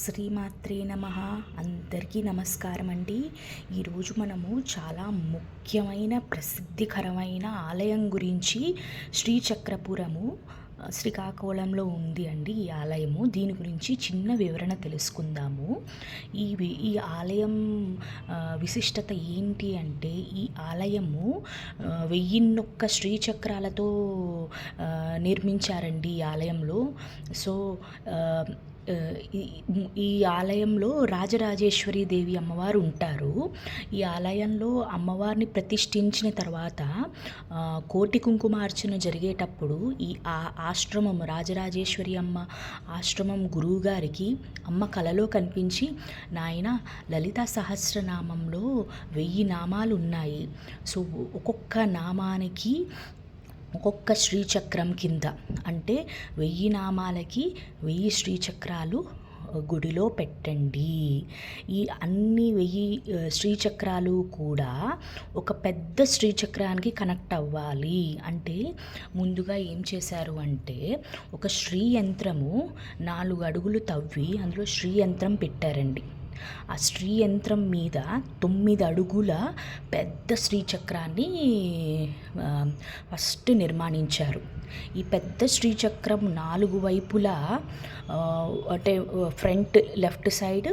శ్రీమాత్రే నమ. అందరికీ నమస్కారం అండి. ఈరోజు మనము చాలా ముఖ్యమైన ప్రసిద్ధికరమైన ఆలయం గురించి శ్రీచక్రపురము శ్రీకాకుళంలో ఉంది అండి ఈ ఆలయము. దీని గురించి చిన్న వివరణ తెలుసుకుందాము. ఈ ఈ ఆలయం విశిష్టత ఏంటి అంటే ఈ ఆలయము వెయ్యిన్నొక్క శ్రీచక్రాలతో నిర్మించారండి ఈ ఆలయంలో. సో ఈ ఆలయంలో రాజరాజేశ్వరి దేవి అమ్మవారు ఉంటారు. ఈ ఆలయంలో అమ్మవారిని ప్రతిష్ఠించిన తర్వాత కోటి కుంకుమార్చన జరిగేటప్పుడు ఈ ఆ ఆశ్రమం రాజరాజేశ్వరి అమ్మ ఆశ్రమం గురువుగారికి అమ్మ కలలో కనిపించి నాయన లలిత సహస్రనామంలో వెయ్యి నామాలు ఉన్నాయి. సో ఒక్కొక్క నామానికి ఒక్కొక్క శ్రీచక్రం కింద. అంటే వెయ్యి నామాలకి వెయ్యి శ్రీచక్రాలు గుడిలో పెట్టండి. ఈ అన్ని వెయ్యి శ్రీచక్రాలు కూడా ఒక పెద్ద శ్రీచక్రానికి కనెక్ట్ అవ్వాలి. అంటే ముందుగా ఏం చేశారు అంటే ఒక శ్రీ యంత్రము నాలుగు అడుగులు తవ్వి అందులో శ్రీ యంత్రం పెట్టారండి. ఆ స్త్రీ యంత్రం మీద తొమ్మిది అడుగుల పెద్ద శ్రీచక్రాన్ని ఫస్ట్ నిర్మాణించారు. ఈ పెద్ద శ్రీచక్రం నాలుగు వైపులా అంటే ఫ్రంట్ లెఫ్ట్ సైడ్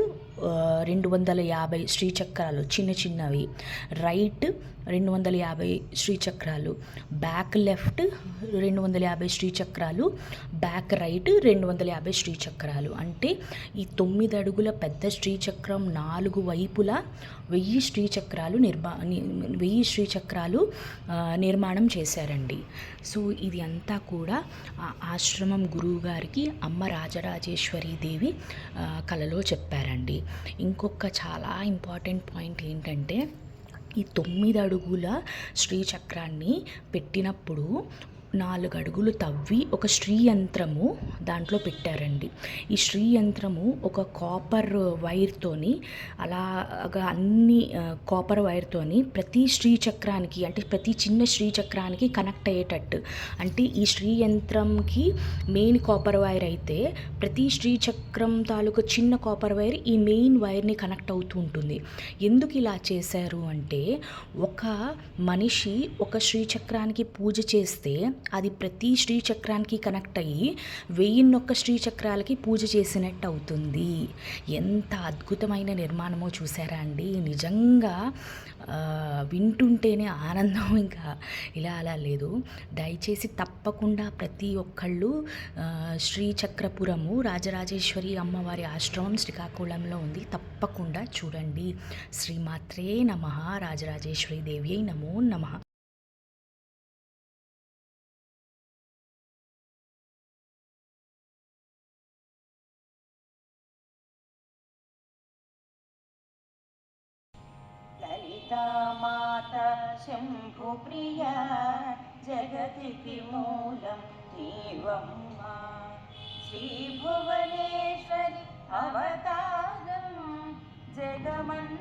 రెండు వందల యాభై శ్రీచక్రాలు చిన్న చిన్నవి. రైట్ రెండు వందల యాభై శ్రీచక్రాలు. బ్యాక్ లెఫ్ట్ రెండు వందల యాభై శ్రీచక్రాలు. బ్యాక్ రైట్ రెండు వందల యాభై శ్రీచక్రాలు. అంటే ఈ తొమ్మిది అడుగుల పెద్ద శ్రీచక్రం నాలుగు వైపులా వెయ్యి శ్రీచక్రాలు నిర్మా వెయ్యి శ్రీచక్రాలు నిర్మాణం చేశారండి. సో ఇది అంతా కూడా ఆశ్రమం గురువు గారికి అమ్మ రాజరాజేశ్వరి దేవి కలలో చెప్పారండి. ఇంకొక చాలా ఇంపార్టెంట్ పాయింట్ ఏంటంటే ఈ తొమ్మిది అడుగుల శ్రీచక్రాన్ని పెట్టినప్పుడు నాలుగు అడుగులు తవ్వి ఒక శ్రీ యంత్రము దాంట్లో పెట్టారండి. ఈ శ్రీ యంత్రము ఒక కాపర్ వైర్తోని అలాగా అన్ని కాపర్ వైర్తోని ప్రతి శ్రీ చక్రానికి అంటే ప్రతి చిన్న శ్రీ చక్రానికి కనెక్ట్ అయ్యేటట్టు. అంటే ఈ శ్రీ యంత్రంకి మెయిన్ కాపర్ వైర్ అయితే ప్రతి శ్రీ చక్రం తాలూకు చిన్న కాపర్ వైర్ ఈ మెయిన్ వైర్ని కనెక్ట్ అవుతూ ఉంటుంది. ఎందుకు ఇలా చేశారు అంటే ఒక మనిషి ఒక శ్రీచక్రానికి పూజ చేస్తే అది ప్రతి శ్రీచక్రానికి కనెక్ట్ అయ్యి వెయ్యిన్నొక్క శ్రీచక్రాలకి పూజ చేసినట్టు అవుతుంది. ఎంత అద్భుతమైన నిర్మాణమో చూసారా అండి? నిజంగా వింటుంటేనే ఆనందం ఇంకా ఇలా అలా లేదు. దయచేసి తప్పకుండా ప్రతి ఒక్కళ్ళు శ్రీచక్రపురము రాజరాజేశ్వరి అమ్మవారి ఆశ్రమం శ్రీకాకుళంలో ఉంది. తప్పకుండా చూడండి. శ్రీమాత్రే నమ. రాజరాజేశ్వరి దేవి నమో నమ. ललितामाता शम्भुप्रिया जगतिति मूलं देवम्मा श्रीभुवनेश्वरि अवतारं जगमन्